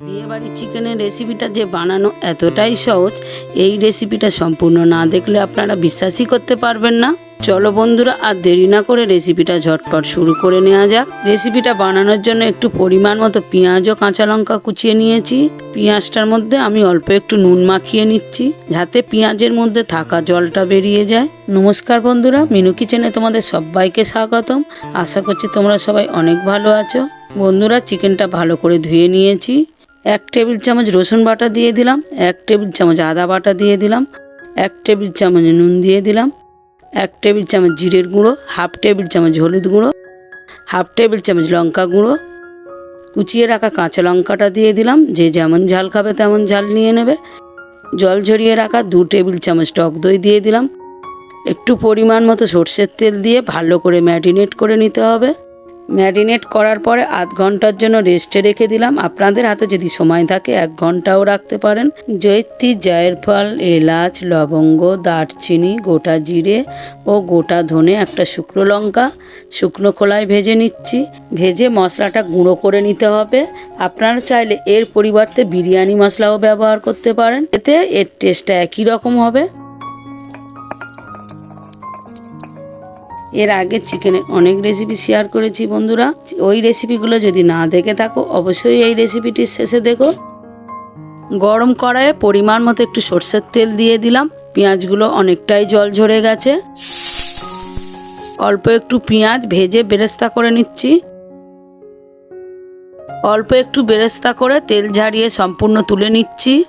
বিয়েবাড়ির চিকেনের রেসিপিটা যে বানানো এতটাই সহজ, এই রেসিপিটা সম্পূর্ণ না দেখলে আপনারা বিশ্বাসই করতে পারবেন না। চলো বন্ধুরা, আর দেরি না করে রেসিপিটা ঝটপট শুরু করে নেওয়া যাক। রেসিপিটা বানানোর জন্য একটু পরিমাণ মতো পেঁয়াজ ও কাঁচা লঙ্কা কুচিয়ে নিয়েছি। পেঁয়াজটার মধ্যে আমি অল্প একটু নুন মাখিয়ে নিচ্ছি, যাতে পেঁয়াজের মধ্যে থাকা জলটা বেরিয়ে যায়। নমস্কার বন্ধুরা, মিনু কিচেনে তোমাদের সবাইকে স্বাগতম। আশা করছি তোমরা সবাই অনেক ভালো আছো। বন্ধুরা, চিকেনটা ভালো করে ধুয়ে নিয়েছি। এক টেবিল চামচ রসুন বাটা দিয়ে দিলাম, এক টেবিল চামচ আদা বাটা দিয়ে দিলাম, এক টেবিল চামচ নুন দিয়ে দিলাম, এক টেবিল চামচ জিরের গুঁড়ো, হাফ টেবিল চামচ হলুদ গুঁড়ো, হাফ টেবিল চামচ লঙ্কা গুঁড়ো। কুচিয়ে রাখা কাঁচা লঙ্কাটা দিয়ে দিলাম, যে যেমন ঝাল খাবে তেমন ঝাল নিয়ে নেবে। জল ঝরিয়ে রাখা দু টেবিল চামচ টক দই দিয়ে দিলাম। একটু পরিমাণ মতো সর্ষের তেল দিয়ে ভালো করে ম্যারিনেট করে নিতে হবে। ম্যারিনেট করার পরে আধ ঘণ্টার জন্য রেস্টে রেখে দিলাম। আপনাদের হাতে যদি সময় থাকে, এক ঘন্টাও রাখতে পারেন। জৈত্রী জায়ফল এলাচ, লবঙ্গ, দারচিনি, গোটা জিরে ও গোটা ধনে, একটা শুকনো লঙ্কা, শুকনো খোলায় ভেজে নিচ্ছি। ভেজে মশলাটা গুঁড়ো করে নিতে হবে। আপনারা চাইলে এর পরিবর্তে বিরিয়ানি মশলাও ব্যবহার করতে পারেন। এতে এর টেস্টটা একই রকম হবে। এর আগে চিকেনের অনেক রেসিপি শেয়ার করেছি বন্ধুরা। ওই রেসিপিগুলো যদি না দেখে থাকো, অবশ্যই এই রেসিপিটির শেষে দেখো। গরম কড়াইয়ে পরিমাণ মতো একটু সর্ষের তেল দিয়ে দিলাম। পেঁয়াজগুলো অনেকটাই জল ঝরে গেছে। অল্প একটু পেঁয়াজ ভেজে বেরেস্তা করে নিচ্ছি। অল্প একটু বেরেস্তা করে তেল ঝাড়িয়ে সম্পূর্ণ তুলে নিচ্ছি।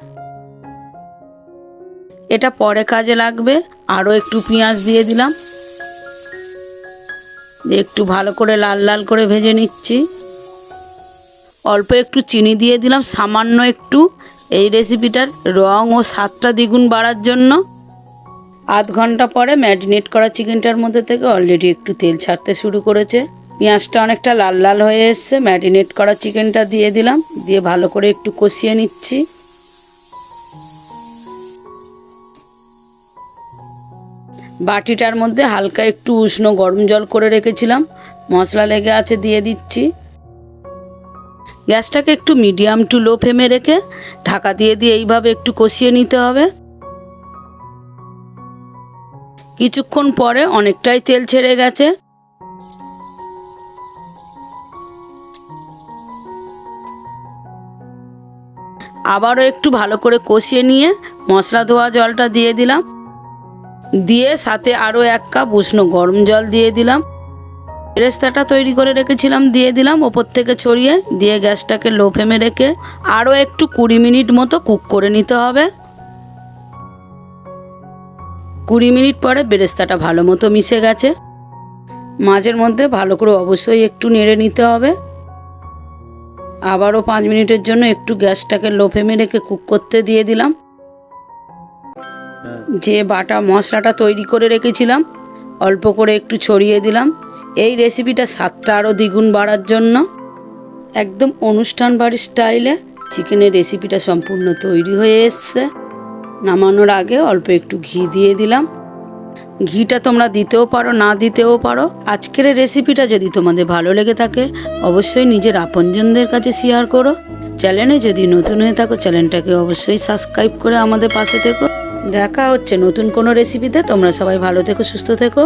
এটা পরে কাজে লাগবে। আরও একটু পেঁয়াজ দিয়ে দিলাম। একটু ভালো করে লাল লাল করে ভেজে নিচ্ছি। অল্প একটু চিনি দিয়ে দিলাম, সামান্য একটু। এই রেসিপিটার রং ও স্বাদটা দ্বিগুণ বাড়ার জন্য। আধ ঘণ্টা পরে ম্যারিনেট করা চিকেনটার মধ্যে থেকে অলরেডি একটু তেল ছাড়তে শুরু করেছে। পেঁয়াজটা অনেকটা লাল লাল হয়ে এসছে, ম্যারিনেট করা চিকেনটা দিয়ে দিলাম। দিয়ে ভালো করে একটু কষিয়ে নিচ্ছি। বাটিটার মধ্যে হালকা একটু উষ্ণ গরম জল করে রেখেছিলাম। মশলা লেগে আছে দিয়ে দিচ্ছি। গ্যাসটাকে একটু মিডিয়াম টু লো ফ্লেমে রেখে ঢাকা দিয়ে দিয়ে এইভাবে একটু কষিয়ে নিতে হবে। কিছুক্ষণ পরে অনেকটাই তেল ছেড়ে গেছে। আবারও একটু ভালো করে কষিয়ে নিয়ে মশলা ধোয়া জলটা দিয়ে দিলাম। দিয়ে সাথে আরও এক কাপ উষ্ণ গরম জল দিয়ে দিলাম। বেরেস্তাটা তৈরি করে রেখেছিলাম, দিয়ে দিলাম ওপর থেকে ছড়িয়ে। দিয়ে গ্যাসটাকে লো ফ্লেমে রেখে আরও একটু কুড়ি মিনিট মতো কুক করে নিতে হবে। কুড়ি মিনিট পরে বেরেস্তাটা ভালো মতো মিশে গেছে। মাঝের মধ্যে ভালো করে অবশ্যই একটু নেড়ে নিতে হবে। আবারও পাঁচ মিনিটের জন্য একটু গ্যাসটাকে লো ফ্লেমে রেখে কুক করতে দিয়ে দিলাম। যে বাটা মশলাটা তৈরি করে রেখেছিলাম, অল্প করে একটু ছড়িয়ে দিলাম। এই রেসিপিটা স্বাদটা আরও দ্বিগুণ বাড়ার জন্য। একদম অনুষ্ঠান বাড়ির স্টাইলে চিকেনের রেসিপিটা সম্পূর্ণ তৈরি হয়ে এসছে। নামানোর আগে অল্প একটু ঘি দিয়ে দিলাম। ঘিটা তোমরা দিতেও পারো, না দিতেও পারো। আজকের রেসিপিটা যদি তোমাদের ভালো লেগে থাকে, অবশ্যই নিজের আপনজনদের কাছে শেয়ার করো। চ্যানেলে যদি নতুন হয়ে থাকো চ্যানেলটাকে অবশ্যই সাবস্ক্রাইব করে আমাদের পাশে থেকো। দেখা হচ্ছে নতুন কোনো রেসিপিতে তোমরা সবাই ভালো থেকো সুস্থ থেকো।